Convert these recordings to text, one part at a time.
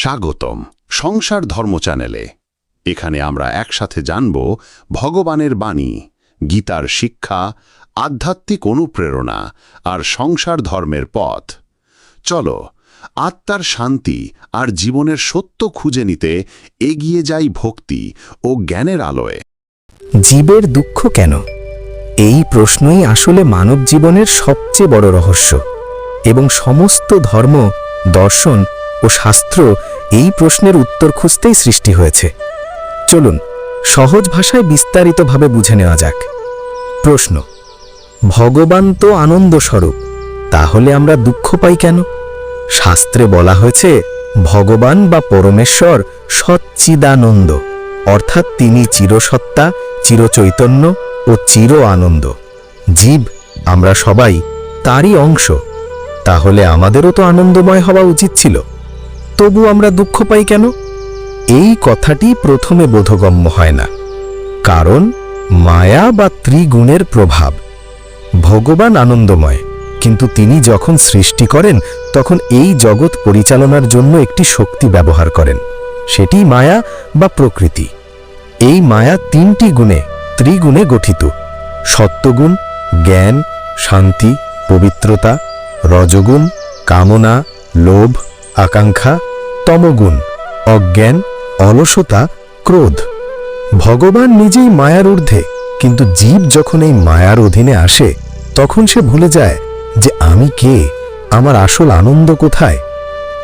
স্বাগতম সংসার ধর্ম চ্যানেলে। এখানে আমরা একসাথে জানব ভগবানের বাণী, গীতার শিক্ষা, আধ্যাত্মিক অনুপ্রেরণা আর সংসার ধর্মের পথ। চলো, আত্মার শান্তি আর জীবনের সত্য খুঁজে নিতে এগিয়ে যাই ভক্তি ও জ্ঞানের আলোয়। জীবের দুঃখ কেন? এই প্রশ্নই আসলে মানব জীবনের সবচেয়ে বড় রহস্য এবং সমস্ত ধর্ম, দর্শন ও শাস্ত্র এই প্রশ্নের উত্তর খুঁজতেই সৃষ্টি হয়েছে। চলুন, সহজ ভাষায় বিস্তারিতভাবে বুঝে নেওয়া যাক। প্রশ্ন, ভগবান তো আনন্দ স্বরূপ তাহলে আমরা দুঃখ পাই কেন? শাস্ত্রে বলা হয়েছে, ভগবান বা পরমেশ্বর সচ্চিদানন্দ, অর্থাৎ তিনি চিরসত্তা, চিরচৈতন্য ও চির আনন্দ। জীব, আমরা সবাই, তারই অংশ। তাহলে আমাদেরও তো আনন্দময় হওয়া উচিত ছিল। তবু আমরা দুঃখ পাই কেন? এই কথাটি প্রথমে বোধগম্য হয় না, কারণ মায়া বা ত্রিগুণের প্রভাব ভগবান আনন্দময়, কিন্তু তিনি যখন সৃষ্টি করেন, তখন এই জগৎ পরিচালনার জন্য একটি শক্তি ব্যবহার করেন, সেটি মায়া বা প্রকৃতি। এই মায়া তিনটি গুণে, ত্রিগুণে গঠিত, সত্যগুণ, জ্ঞান, শান্তি, পবিত্রতা, রজগুণ, কামনা, লোভ, আকাঙ্ক্ষা তমগুণ, অজ্ঞান, অলসতা, ক্রোধ। ভগবান নিজেই মায়ার ঊর্ধ্বে, কিন্তু জীব যখন এই মায়ার অধীনে আসে, তখন সে ভুলে যায় যে আমি কে, আমার আসল আনন্দ কোথায়?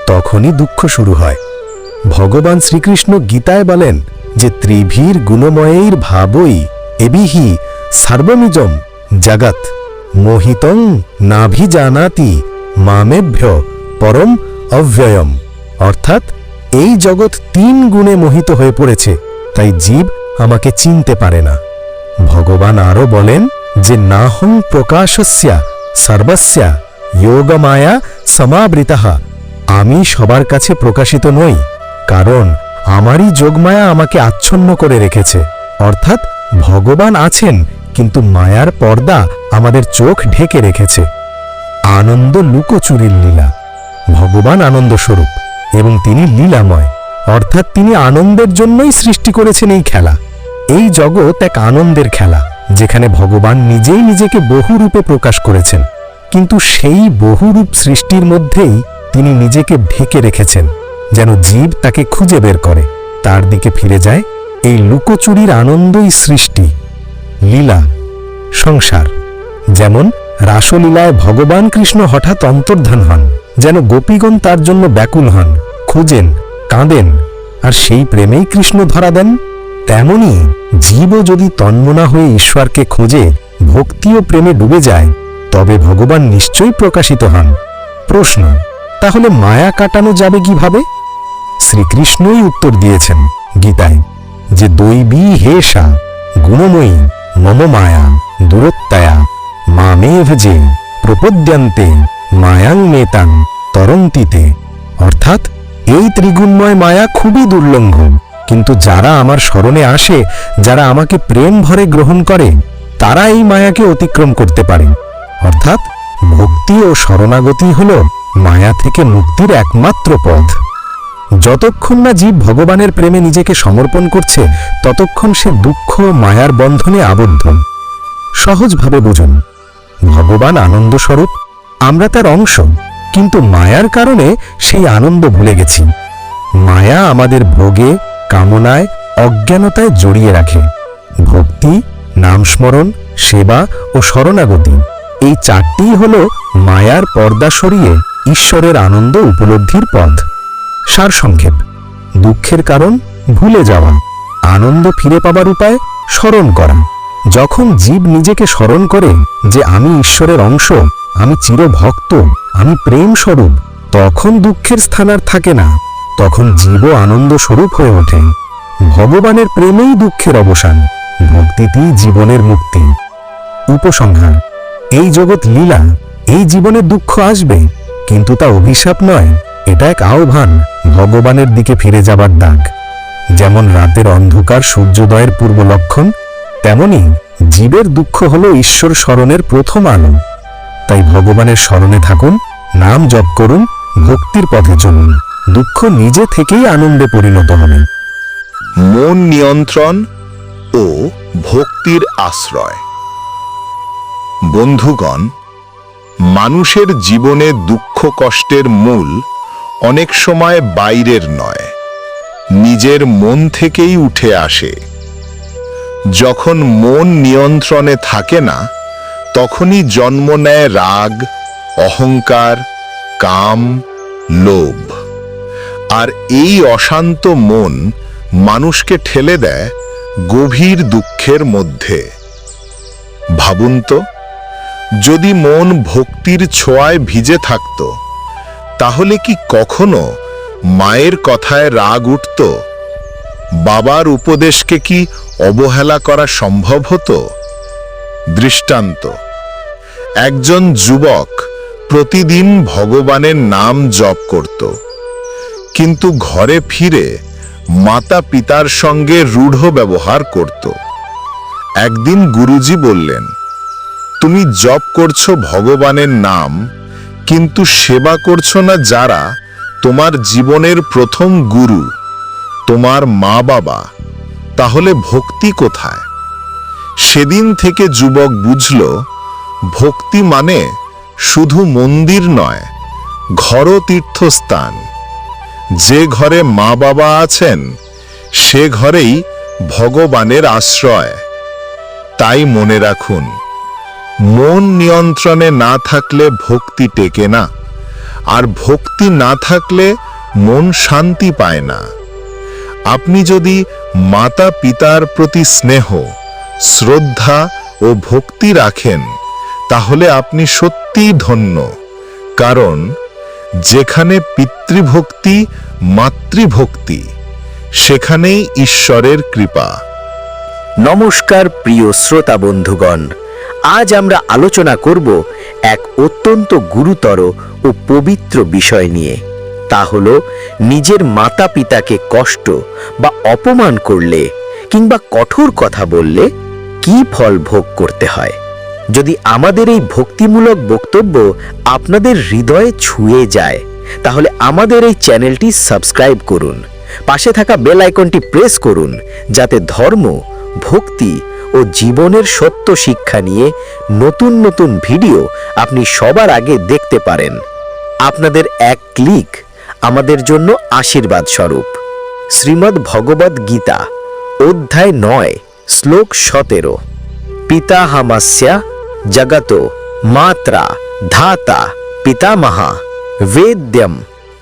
তখনই দুঃখ শুরু হয়। ভগবান শ্রীকৃষ্ণ গীতায় বলেন যে ত্রিভীর গুণময়ের ভাবই এবিহি সার্বমিজম জগৎ। মোহিতং নাভিজানাতি মামেভ্য পরম অব্যয়ম। অর্থাৎ, এই জগৎ তিন গুণে মোহিত হয়ে পড়েছে, তাই জীব আমাকে চিনতে পারে না। ভগবান আরও বলেন যে নাহং প্রকাশস্যা সর্বস্যা যোগমায়া সমাবৃতা। আমি সবার কাছে প্রকাশিত নই, কারণ আমারই যোগমায়া আমাকে আচ্ছন্ন করে রেখেছে। অর্থাৎ, ভগবান আছেন, কিন্তু মায়ার পর্দা আমাদের চোখ ঢেকে রেখেছে। আনন্দ লুকোচুরির লীলা। ভগবান আনন্দ স্বরূপ। এবং তিনি লীলাময়, অর্থাৎ তিনি আনন্দের জন্যই সৃষ্টি করেছেন এই খেলা। এই জগৎ এক আনন্দের খেলা, যেখানে ভগবান নিজেই নিজেকে বহুরূপে প্রকাশ করেছেন। কিন্তু সেই বহুরূপ সৃষ্টির মধ্যেই তিনি নিজেকে ঢেকে রেখেছেন, যেন জীব তাকে খুঁজে বের করে। তার দিকে ফিরে যায় এই লুকোচুরির আনন্দই সৃষ্টি। লীলা, সংসার, যেমন রাসলীলায় ভগবান কৃষ্ণ হঠাৎ অন্তর্ধান হন। যেন গোপীগণ তার জন্য ব্যাকুল হন, খুঁজেন, কাঁদেন, আর সেই প্রেমেই কৃষ্ণ ধরা দেন, তেমনি জীবও যদি তন্মনা হয়ে ঈশ্বরকে খোঁজে ভক্তি ও প্রেমে ডুবে যায়, তবে ভগবান নিশ্চয়ই প্রকাশিত হন। প্রশ্ন, তাহলে মায়া কাটানো যাবে কীভাবে? শ্রীকৃষ্ণই উত্তর দিয়েছেন গীতায় যে দৈবী হেষা গুণময়ী, মম মায়া দূরত্বয়া মামেভ যে, প্রপদ্যন্তে মায়াং নেতাং তরন্তিতে। অর্থাৎ, এই ত্রিগুণময় মায়া খুবই দুর্লঙ্ঘ। কিন্তু যারা আমার স্মরণে আসে, যারা আমাকে প্রেম ভরে গ্রহণ করে, তারা এই মায়াকে অতিক্রম করতে পারে। অর্থাৎ, ভক্তি ও শরণাগতি হল মায়া থেকে মুক্তির একমাত্র পথ। যতক্ষণ না জীব ভগবানের প্রেমে নিজেকে সমর্পণ করছে, ততক্ষণ সে দুঃখ মায়ার বন্ধনে আবদ্ধ। সহজভাবে বুঝুন, ভগবান আনন্দ স্বরূপ আমরা তার অংশ, কিন্তু মায়ার কারণে সেই আনন্দ ভুলে গেছি। মায়া আমাদের ভোগে, কামনায়, অজ্ঞানতায় জড়িয়ে রাখে। ভক্তি নাম স্মরণ সেবা ও শরণাগতি, এই চারটিই হল মায়ার পর্দা সরিয়ে ঈশ্বরের আনন্দ উপলব্ধির পথ। সারসংক্ষেপ, দুঃখের কারণ ভুলে যাওয়া, আনন্দ ফিরে পাবার উপায় স্মরণ করা। যখন জীব নিজেকে স্মরণ করে যে আমি ঈশ্বরের অংশ আমি চিরভক্ত, আমি প্রেম স্বরূপ তখন দুঃখের স্থান আর থাকে না, তখন জীব আনন্দ স্বরূপ হয়ে ওঠে। ভগবানের প্রেমেই দুঃখের অবসান, ভক্তিতেই জীবনের মুক্তি। উপসংহার, এই জগৎ লীলা, এই জীবনে দুঃখ আসবে, কিন্তু তা অভিশাপ নয়, এটা এক আহ্বান, ভগবানের দিকে ফিরে যাবার দাগ। যেমন রাতের অন্ধকার সূর্যোদয়ের পূর্ব লক্ষণ, তেমনি জীবের দুঃখ হল ঈশ্বর স্মরণের প্রথম আলো। তাই ভগবানের স্মরণে থাকুন, নাম জপ করুন, ভক্তির পথে চলুন, দুঃখ নিজে থেকেই আনন্দে পরিণত হবে। মন নিয়ন্ত্রণ ও ভক্তির আশ্রয়। বন্ধুগণ, মানুষের জীবনে দুঃখ কষ্টের মূল অনেক সময় বাইরের নয়, নিজের মন থেকেই উঠে আসে। যখন মন নিয়ন্ত্রণে থাকে না তখনই জন্ম নেয় রাগ, অহংকার, কাম, লোভ। আর এই অশান্ত মন মানুষকে ঠেলে দেয় গভীর দুঃখের মধ্যে। ভাবুন তো, যদি মন ভক্তির ছোঁয়ায় ভিজে থাকত, তাহলে কি কখনো মায়ের কথায় রাগ উঠত? বাবার উপদেশকে কি অবহেলা করা সম্ভব হতো? দৃষ্টান্ত। একজন যুবক প্রতিদিন ভগবানের নাম জপ করত। কিন্তু ঘরে ফিরে মাতা পিতার সঙ্গে রূঢ় ব্যবহার করত। একদিন গুরুজি বললেন, তুমি জপ করছ ভগবানের নাম, কিন্তু সেবা করছ না যারা তোমার জীবনের প্রথম গুরু, তোমার মা বাবা, তাহলে ভক্তি কোথায়? সেদিন থেকে যুবক বুঝল ভক্তি মানে শুধু মন্দির নয় ঘর তীর্থস্থান। যে ঘরে মা বাবা আছেন, সে ঘরেই ভগবানের আশ্রয়। তাই মনে রাখুন, মন নিয়ন্ত্রণে না থাকলে ভক্তি টেকে না, আর ভক্তি না থাকলে মন শান্তি পায় না। আপনি যদি মাতা পিতার প্রতি স্নেহ, শ্রদ্ধা ও ভক্তি রাখেন তাহলে আপনি সত্যিই ধন্য। কারণ যেখানে পিতৃভক্তি, মাতৃভক্তি, সেখানেই ঈশ্বরের কৃপা। নমস্কার প্রিয় শ্রোতা বন্ধুগণ, আজ আমরা আলোচনা করব এক অত্যন্ত গুরুতর ও পবিত্র বিষয় নিয়ে। তা হল নিজের মাতা পিতাকে কষ্ট বা অপমান করলে কিংবা কঠোর কথা বললে কি ফল ভোগ করতে হয়? যদি আমাদের এই ভক্তিমূলক বক্তব্য আপনাদের হৃদয়ে ছুঁয়ে যায়, তাহলে আমাদের এই চ্যানেলটি সাবস্ক্রাইব করুন, পাশে থাকা বেল আইকনটি প্রেস করুন, যাতে ধর্ম, ভক্তি ও জীবনের সত্য শিক্ষা নিয়ে নতুন নতুন ভিডিও আপনি সবার আগে দেখতে পারেন। আপনাদের এক ক্লিক আমাদের জন্য আশীর্বাদ স্বরূপ। শ্রীমদ্ ভগবদ গীতা, অধ্যায় নয়, শ্লোক সতেরো। পিতাহামাস্যা জগত মাত্রা ধাতা পিতামহা वेद्यम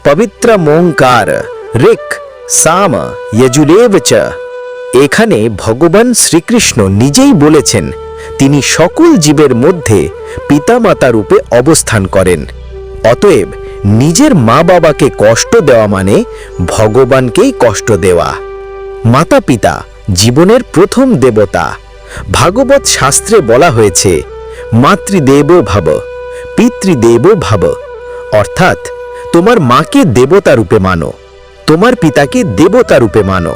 পবিত্রমোঙ্কার ঋক সাম যজুরেব চ এখানে ভগবান শ্রীকৃষ্ণ নিজেই বলেছেন তিনি সকল জীবের মধ্যে পিতামাতা রূপে অবস্থান করেন অতএব নিজের মা বাবাকে কষ্ট দেওয়া মানে ভগবানকেই কষ্ট দেওয়া মাতা পিতা জীবনের প্রথম দেবতা ভাগবত শাস্ত্রে বলা হয়েছে মাতৃদেব ভাব, পিতৃদেব ভাব। অর্থাৎ, তোমার মাকে দেবতা রূপে মানো, তোমার পিতাকে দেবতা রূপে মানো।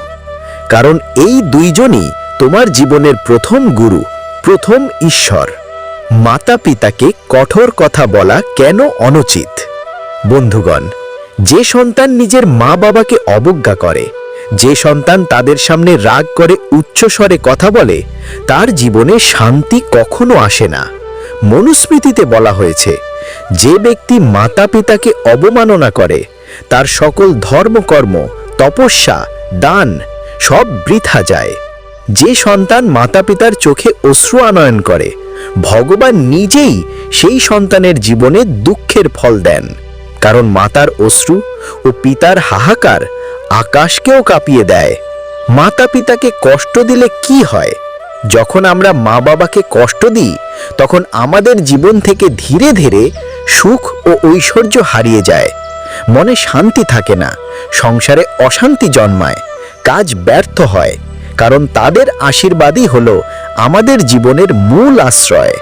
কারণ এই দুইজনই তোমার জীবনের প্রথম গুরু, প্রথম ঈশ্বর। মাতা পিতাকে কঠোর কথা বলা কেন অনুচিত? বন্ধুগণ, যে সন্তান নিজের মা বাবাকে অবজ্ঞা করে, যে সন্তান তাদের সামনে রাগ করে উচ্চস্বরে কথা বলে, তার জীবনে শান্তি কখনো আসে না। মনুস্মৃতিতে বলা হয়েছে, যে ব্যক্তি মাতা পিতাকে অবমাননা করে, তার সকল ধর্মকর্ম, তপস্যা, দান, সব বৃথা যায়। যে সন্তান মাতা পিতার চোখে অশ্রু আনয়ন করে, ভগবান নিজেই সেই সন্তানের জীবনে দুঃখের ফল দেন। কারণ মাতার অশ্রু ও পিতার হাহাকার আকাশকেও কাঁপিয়ে দেয়। মাতা পিতাকে কষ্ট দিলে কি হয়? যখন আমরা মা বাবাকে কষ্ট দিই, তখন আমাদের জীবন থেকে ধীরে ধীরে সুখ ও ঐশ্বর্য হারিয়ে যায়। মনে শান্তি থাকে না, সংসারে অশান্তি জন্মায়, কাজ ব্যর্থ হয়, কারণ তাদের আশীর্বাদই হলো আমাদের জীবনের মূল আশ্রয়।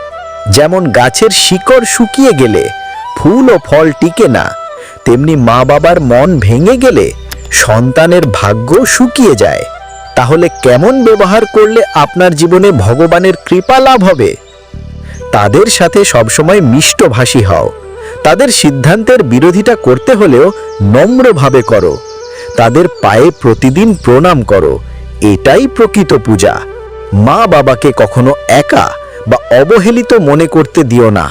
যেমন গাছের শিকড় শুকিয়ে গেলে ফুল ও ফল টিকে না, তেমনি মা বাবার মন ভেঙে গেলে সন্তানের ভাগ্য শুকিয়ে যায়। তাহলে কেমন ব্যবহার করলে আপনার জীবনে ভগবানের কৃপা লাভ হবে? তাদের সাথে সবসময় মিষ্টভাষী হও। তাদের সিদ্ধান্তের বিরোধিতা করতে হলেও নম্রভাবে করো। তাদের পায়ে প্রতিদিন প্রণাম করো। এটাই প্রকৃত পূজা। মা বাবাকে কখনো একা বা অবহেলিত মনে করতে দিও না।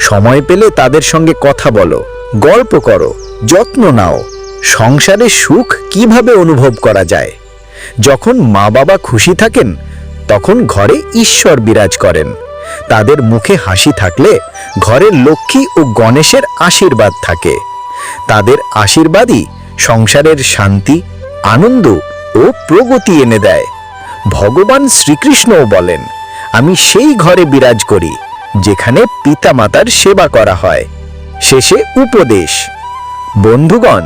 সময় পেলে তাদের সঙ্গে কথা বলো, গল্প করো, যত্ন নাও। সংসারে সুখ কীভাবে অনুভব করা যায়? যখন মা বাবা খুশি থাকেন, তখন ঘরে ঈশ্বর বিরাজ করেন। তাদের মুখে হাসি থাকলে ঘরে লক্ষ্মী ও গণেশের আশীর্বাদ থাকে। তাদের আশীর্বাদই সংসারের শান্তি, আনন্দ ও প্রগতি এনে দেয়। ভগবান শ্রীকৃষ্ণও বলেন, আমি সেই ঘরে বিরাজ করি, যেখানে পিতামাতার সেবা করা হয়। শেষে উপদেশ। বন্ধুগণ,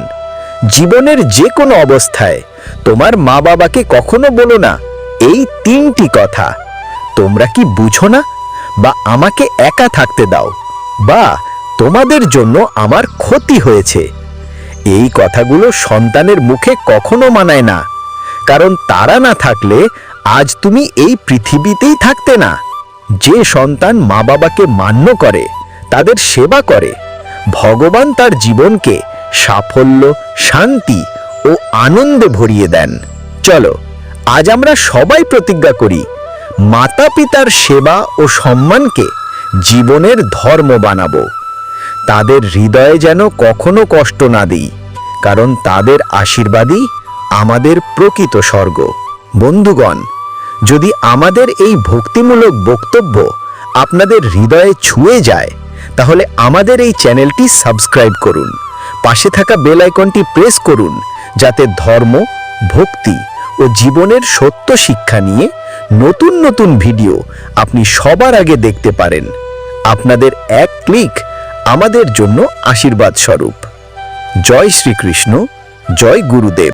জীবনের যে কোনো অবস্থায় তোমার মা বাবাকে কখনো বলো না। এই তিনটি কথা। তোমরা কি বুঝো না? বা আমাকে একা থাকতে দাও। বা তোমাদের জন্য আমার ক্ষতি হয়েছে। এই কথাগুলো সন্তানের মুখে কখনো মানায় না। কারণ তারা না থাকলে আজ তুমি এই পৃথিবীতেই থাকতে না। যে সন্তান মা বাবাকে মান্য করে, তাদের সেবা করে। ভগবান তার জীবনকে সাফল্য, শান্তি ও আনন্দে ভরিয়ে দেন। চলো, আজ আমরা সবাই প্রতিজ্ঞা করি মাতা পিতার সেবা ও সম্মানকে জীবনের ধর্ম বানাবো। তাদের হৃদয়ে যেন কখনো কষ্ট না দিই, কারণ তাদের আশীর্বাদই আমাদের প্রকৃত স্বর্গ। বন্ধুগণ, যদি আমাদের এই ভক্তিমূলক বক্তব্য আপনাদের হৃদয়ে ছুঁয়ে যায়, তাহলে আমাদের এই চ্যানেলটি সাবস্ক্রাইব করুন। পাশে থাকা বেল আইকনটি প্রেস করুন যাতে ধর্ম, ভক্তি ও জীবনের সত্য শিক্ষা নিয়ে নতুন নতুন ভিডিও আপনি সবার আগে দেখতে পারেন। আপনাদের এক ক্লিক আমাদের জন্য আশীর্বাদ স্বরূপ। জয় শ্রীকৃষ্ণ, জয় গুরুদেব।